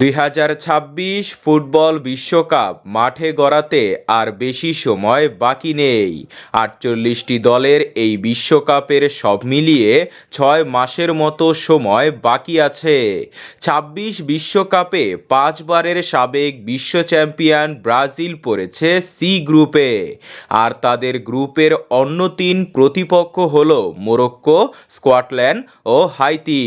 দুই হাজার ছাব্বিশ ফুটবল বিশ্বকাপ মাঠে গড়াতে আর বেশি সময় বাকি নেই। আটচল্লিশটি দলের এই বিশ্বকাপের সব মিলিয়ে ছয় মাসের মতো সময় বাকি আছে। ছাব্বিশ বিশ্বকাপে পাঁচবারের সাবেক বিশ্ব চ্যাম্পিয়ন ব্রাজিল পড়েছে সি গ্রুপে। আর তাদের গ্রুপের অন্য তিন প্রতিপক্ষ হল মোরক্কো, স্কটল্যান্ড ও হাইতি।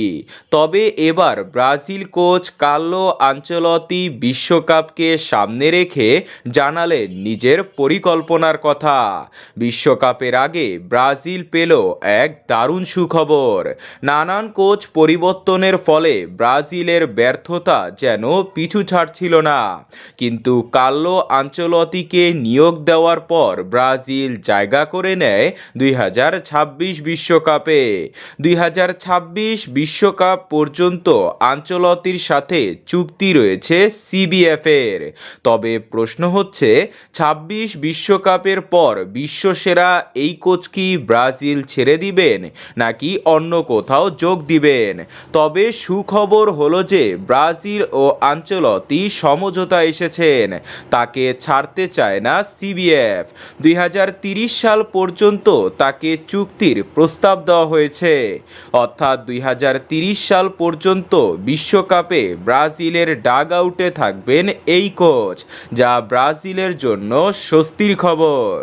তবে এবার ব্রাজিল কোচ কার্লো আঞ্চলতি বিশ্বকাপকে সামনে রেখে জানালেন নিজের পরিকল্পনার কথা। বিশ্বকাপের আগে ব্রাজিল পেল এক দারুণ সুখবর। নানান কোচ পরিবর্তনের ফলে ব্রাজিলের ব্যর্থতা যেন পিছু ছাড়ছিল না। কিন্তু কার্লো আঞ্চলতিকে নিয়োগ দেওয়ার পর ব্রাজিল জায়গা করে নেয় দুই বিশ্বকাপে। দুই বিশ্বকাপ পর্যন্ত আঞ্চলতির সাথে চুক্তি রয়েছে সিবিএফ এর তবে প্রশ্ন হচ্ছে, ছাব্বিশ বিশ্বকাপের পর বিশ্বসেরা এই কোচ কি ব্রাজিল ছেড়ে দিবেন, নাকি অন্য কোথাও যোগ দিবেন? তবে সুখবর হলো যে, ব্রাজিল ও আঞ্চলতি সমঝোতা এসেছেন। তাকে ছাড়তে চায় না সিবিএফ দুই সাল পর্যন্ত তাকে চুক্তির প্রস্তাব দেওয়া হয়েছে। অর্থাৎ দুই সাল পর্যন্ত বিশ্বকাপে ব্রাজিলের ডাগ আউটে থাকবেন এই কোচ যা ব্রাজিলের জন্য স্বস্তির খবর।